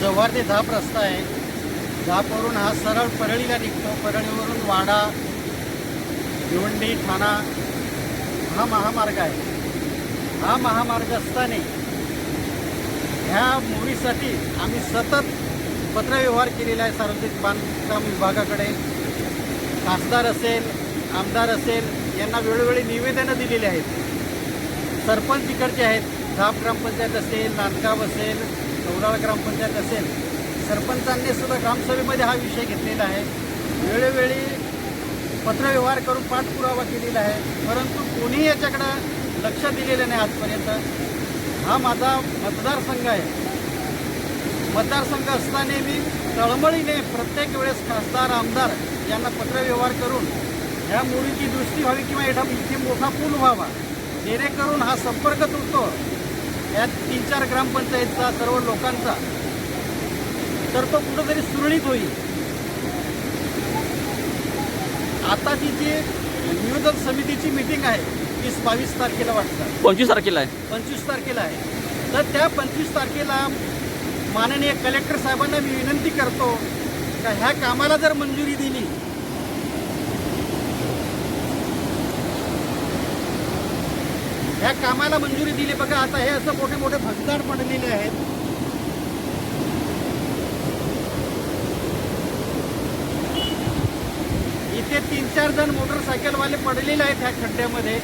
जव्हार ते धाप रस्ता आहे. धापवरून हा सरळ परळीला निघतो. परळीवरून वाडा भिवंडी ठाणा हा महामार्ग आहे. हा महामार्ग असताना ह्या मुव्हीसाठी आम्ही सतत पत्रव्यवहार केलेला आहे. सार्वजनिक बांधकाम विभागाकडे खासदार असेल आमदार असेल यांना वेळोवेळी निवेदनं दिलेली आहेत. सरपंच तिकडचे आहेत. धाप ग्रामपंचायत असेल नांदगाव असेल कौराळ ग्रामपंचायत असेल सरपंचांनी सुद्धा ग्रामसभेमध्ये हा विषय घेतलेला आहे. वेळोवेळी पत्रव्यवहार करून पाठपुरावा केलेला आहे परंतु कोणीही याच्याकडं लक्ष दिलेलं नाही आजपर्यंत. हा माझा मतदारसंघ आहे. मतदारसंघ असताना मी तळमळीने प्रत्येक वेळेस खासदार आमदार यांना पत्रव्यवहार करून ह्या मुलीची दृष्टी व्हावी किंवा एठा इथे मोठा पूल व्हावा जेणेकरून हा संपर्क तुटतो. या तीन चार ग्रामपंचायतचा सर्व लोकांचा. तर तो कुठंतरी सुरळीत होईल. आताची जी नियोजन समितीची मिटिंग आहे तीस बावीस तारखेला वाटतं. पंचवीस तारखेला आहे. पंचवीस तारखेला आहे. तर त्या पंचवीस तारखेला माननीय कलेक्टर साहेबांना मी विनंती करतो का ह्या कामाला जर मंजुरी दिली ह्या कामाला मंजुरी दिली. बघा आता हे असं मोठे मोठे भगदाड पडलेले आहेत. इथे तीन चार जण मोटरसायकलवाले पडलेले आहेत ह्या खड्ड्यामध्ये.